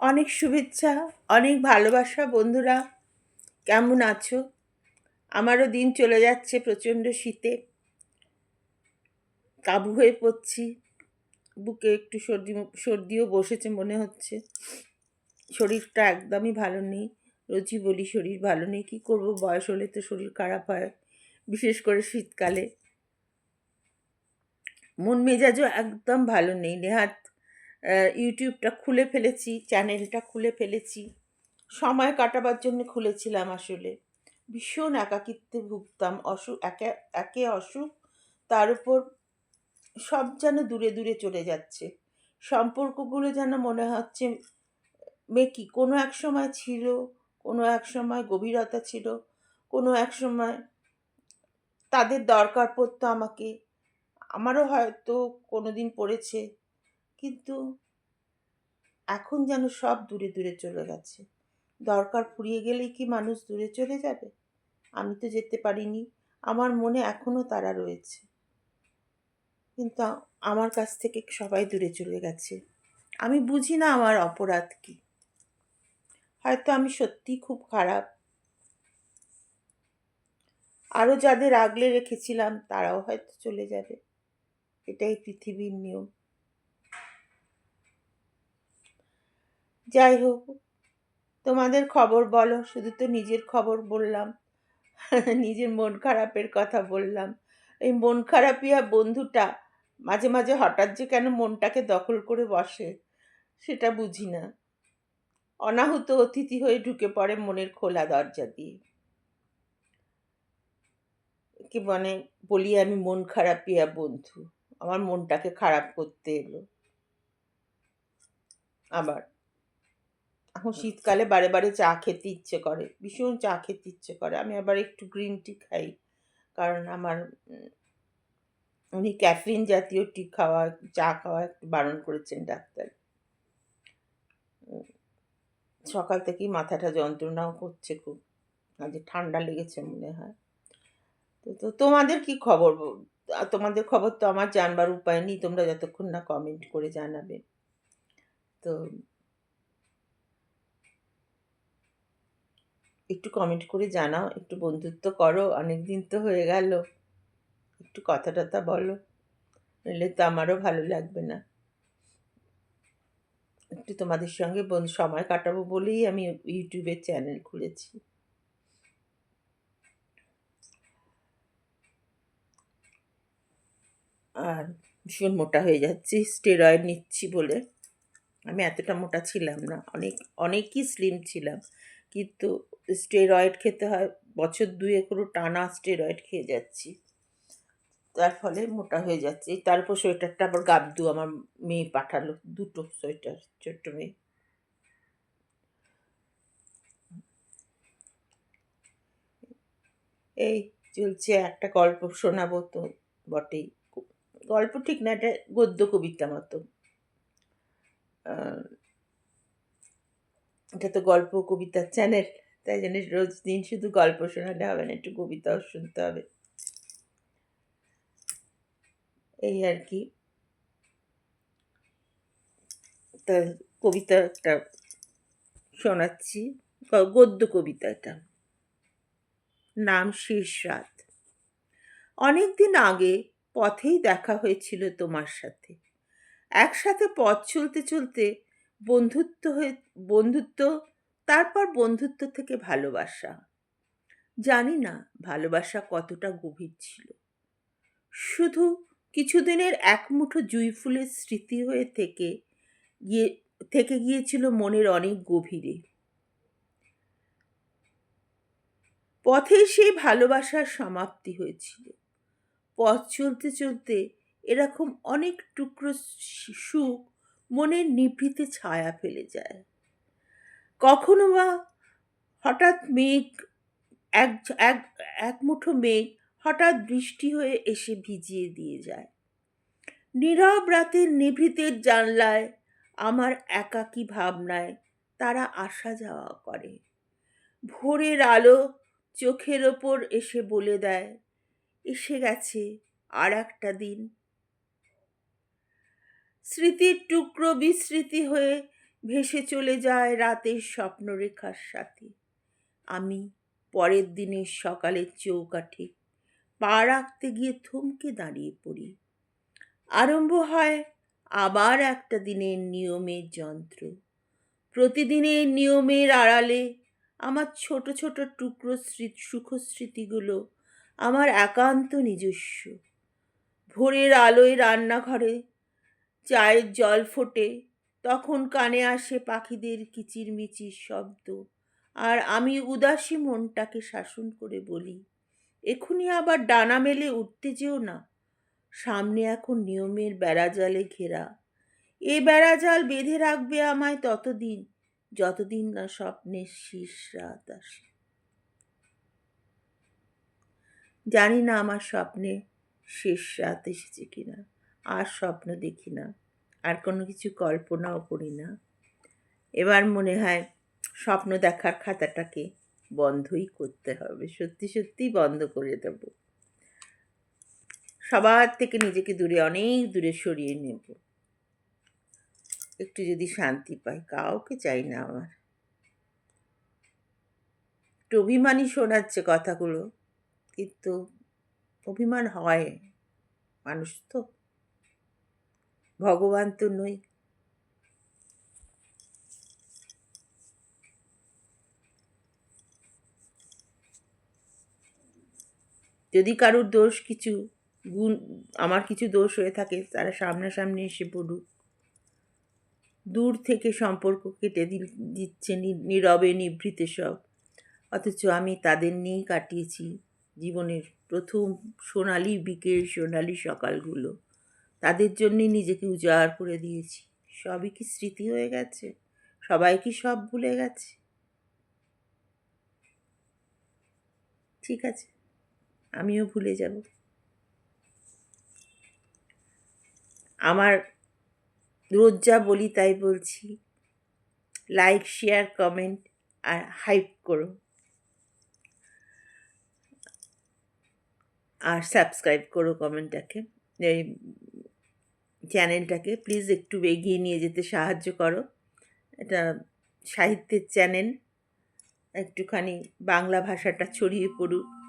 অনেক শুভেচ্ছা, অনেক ভালোবাসা, বন্ধুরা। কেমন আছো? আমারও দিন চলে যাচ্ছে প্রচণ্ড শীতে। কাবু হয়ে পড়ছি। বুকে একটু সর্দি, সর্দিও বসেছে মনে হচ্ছে। শরীরটা একদমই ভালো নেই। রোজই বলি শরীর ভালো নেই। কী করব? বয়স হলে তো শরীর খারাপ হয়, বিশেষ করে শীতকালে। মন মেজাজও একদম ভালো নেই নেহাত। ইউটিউবটা খুলে ফেলেছি, চ্যানেলটা খুলে ফেলেছি। সময় কাটাবার জন্য খুলেছিলাম আসলে। ভীষণ একাকিত্বে ভুগতাম অসুখ একে একে অসুখ তার উপর সব যেন দূরে দূরে চলে যাচ্ছে। সম্পর্কগুলো যেন মনে হচ্ছে মেকি কোনো এক সময় ছিল, কোনো এক সময় গভীরতা ছিল, কোনো এক সময় তাদের দরকার পড়তো আমাকে। আমারও হয়তো কোনো দিন পড়েছে কিন্তু এখন যেন সব দূরে দূরে চলে গেছে। দরকার ফুরিয়ে গেলেই কি মানুষ দূরে চলে যাবে? আমি তো যেতে পারিনি। আমার মনে এখনও তারা রয়েছে। কিন্তু আমার কাছ থেকে সবাই দূরে চলে গেছে। আমি বুঝি না আমার অপরাধ কি। হয়তো আমি সত্যিই খুব খারাপ। আরও যাদের আগলে রেখেছিলাম, তারাও হয়তো চলে যাবে। এটাই পৃথিবীর নিয়ম। যাই হোক, তোমাদের খবর বলো, শুধু তো নিজের খবর বললাম। নিজের মন খারাপের কথা বললাম। এই মন খারাপিয়া বন্ধুটা মাঝে মাঝে হঠাৎ যে কেন মনটাকে দখল করে বসে, সেটা বুঝি না। অনাহুত অতিথি হয়ে ঢুকে পড়ে মনের খোলা দরজা দিয়ে। কি মানে বলি আমি মন খারাপিয়া বন্ধু, আমার মনটাকে খারাপ করতে এলো। আবার এখন শীতকালে বারে বারে চা খেতে ইচ্ছে করে ভীষণ চা খেতে ইচ্ছে করে। আমি আবার একটু গ্রিন টি খাই কারণ আমার উনি ক্যাফিন জাতীয় টি খাওয়া চা খাওয়া একটু বারণ করেছেন ডাক্তার। সকাল থেকেই মাথাটা যন্ত্রণাও করছে খুব আজ ঠান্ডা লেগেছে মনে হয়। তো তো তোমাদের কি খবর? তোমাদের খবর তো আমার জানবার উপায় নেই তোমরা যতক্ষণ না কমেন্ট করে জানাবে। তো একটু কমেন্ট করে জানাও, একটু বন্ধুত্ব করো অনেক দিন তো হয়ে গেল। একটু কথা টথা বলো নইলে তো আমারও ভালো লাগবে না। একটু তোমাদের সঙ্গে সময় কাটাবো বলেই আমি ইউটিউবের চ্যানেল খুলেছি। আর ভীষণ মোটা হয়ে যাচ্ছি স্টেরয়েড নিচ্ছি বলে। আমি এতটা মোটা ছিলাম না, অনেক, অনেকই স্লিম ছিলাম। কিন্তু স্টেরয়েড খেতে হয়, বছর দুয়ে করে টানা স্টেরয়েড খেয়ে যাচ্ছি। তার ফলে মোটা হয়ে যাচ্ছে। তারপর সোয়েটারটা আবার গাবদু আমার মেয়ে পাঠালো, দুটো সোয়েটার, ছোট্ট মেয়ে। এই চলছে, একটা গল্প শোনাবো তো বটেই। গল্প ঠিক না, এটা গদ্য কবিতা মতো। এটা তো গল্প কবিতার চ্যানেল। তাই জন্য রোজ দিন শুধু গল্প শোনালে হবে না, একটু কবিতাও শুনতে হবে। এই আর কি। তা কবিতাটা শোনাচ্ছি গদ্য কবিতাটা নাম শেষ রাত। অনেক দিন আগে পথেই দেখা হয়েছিল তোমার সাথে। একসাথে পথ চলতে চলতে বন্ধুত্ব হয়ে, বন্ধুত্ব তারপর বন্ধুত্ব থেকে ভালোবাসা। জানি না ভালোবাসা কতটা গভীর ছিল। শুধু কিছুদিনের এক মুঠো জুই ফুলের স্মৃতি হয়ে থেকে গিয়ে, থেকে গিয়েছিল মনের অনেক গভীরে। পথে সেই ভালোবাসার সমাপ্তি হয়েছিল। পথ চলতে চলতে এরকম অনেক টুকরো সুখ মনের নিভৃতে ছায়া ফেলে যায়। কখনো বা হঠাৎ মেঘ, এক এক এক মুঠো মেঘ হঠাৎ বৃষ্টি হয়ে এসে ভিজিয়ে দিয়ে যায়। নীরব রাতের নিভৃতের জানলায় আমার একাকী ভাবনায় তারা আসা যাওয়া করে। ভোরের আলো চোখের ওপর এসে বলে দেয়, এসে গেছে আর একটা দিন। স্মৃতির টুকরো বিস্মৃতি হয়ে ভেসে চলে যায় রাতের স্বপ্নরেখার সাথে। আমি পরের দিনের সকালের চৌকাঠে পা রাখতে গিয়ে থমকে দাঁড়িয়ে পড়ি। আরম্ভ হয় আবার একটা দিনের নিয়মের যন্ত্র। প্রতিদিনের নিয়মের আড়ালে আমার ছোট ছোট টুকরো স্মৃতি সুখস্মৃতিগুলো আমার একান্ত নিজস্ব। ভোরের আলোয় রান্নাঘরে চায়ের জল ফোটে তখন কানে আসে পাখিদের কিচিরমিচির শব্দ, আর আমি উদাসী মনটাকে শাসন করে বলি এখনই আবার ডানা মেলে উঠতে যেও না, সামনে এখন নিয়মের বেড়াজালে ঘেরা, এ বেড়াজাল বেঁধে রাখবে আমায় ততদিন, যতদিন না স্বপ্নের শীষ রাত আসে। জানি না আমার স্বপ্নে শেষ রাত এসেছে কিনা, আর স্বপ্ন দেখি না। আর কোনো কিছু কল্পনাও করি না। এবার মনে হয় স্বপ্ন দেখার খাতাটাকে বন্ধই করতে হবে। সত্যি সত্যি বন্ধ করে দেব। সবার থেকে নিজেকে দূরে, অনেক দূরে সরিয়ে নেব। একটু যদি শান্তি পাই, কাউকে চাই না আমার। একটু অভিমানই শোনাচ্ছে কথাগুলো, কিন্তু অভিমান হয়। মানুষ তো ভগবান তো নই। যদি কারোর দোষ কিছু গুণ, আমার কিছু দোষ হয়ে থাকে, তারা সামনাসামনি এসে পড়ুক। দূর থেকে সম্পর্ক কেটে দিচ্ছে নীরবে নিভৃতে সব। অথচ আমি তাদের নিয়েই কাটিয়েছি জীবনের প্রথম সোনালি বিকেল, সোনালি সকালগুলো। তাদের জন্যে নিজেকে উজাড় করে দিয়েছি। সবই কি স্মৃতি হয়ে গেছে? সবাই কি সব ভুলে গেছে? ঠিক আছে, আমিও ভুলে যাব। আমার রোজ যা বলি তাই বলছি লাইক শেয়ার কমেন্ট আর হাইপ করো। আর সাবস্ক্রাইব করো কমেন্টটাকে এই চ্যানেলটাকে, প্লিজ একটু এগিয়ে নিয়ে যেতে সাহায্য করো। এটা সাহিত্যের চ্যানেল, একটুখানি বাংলা ভাষাটা ছড়িয়ে পড়ুক।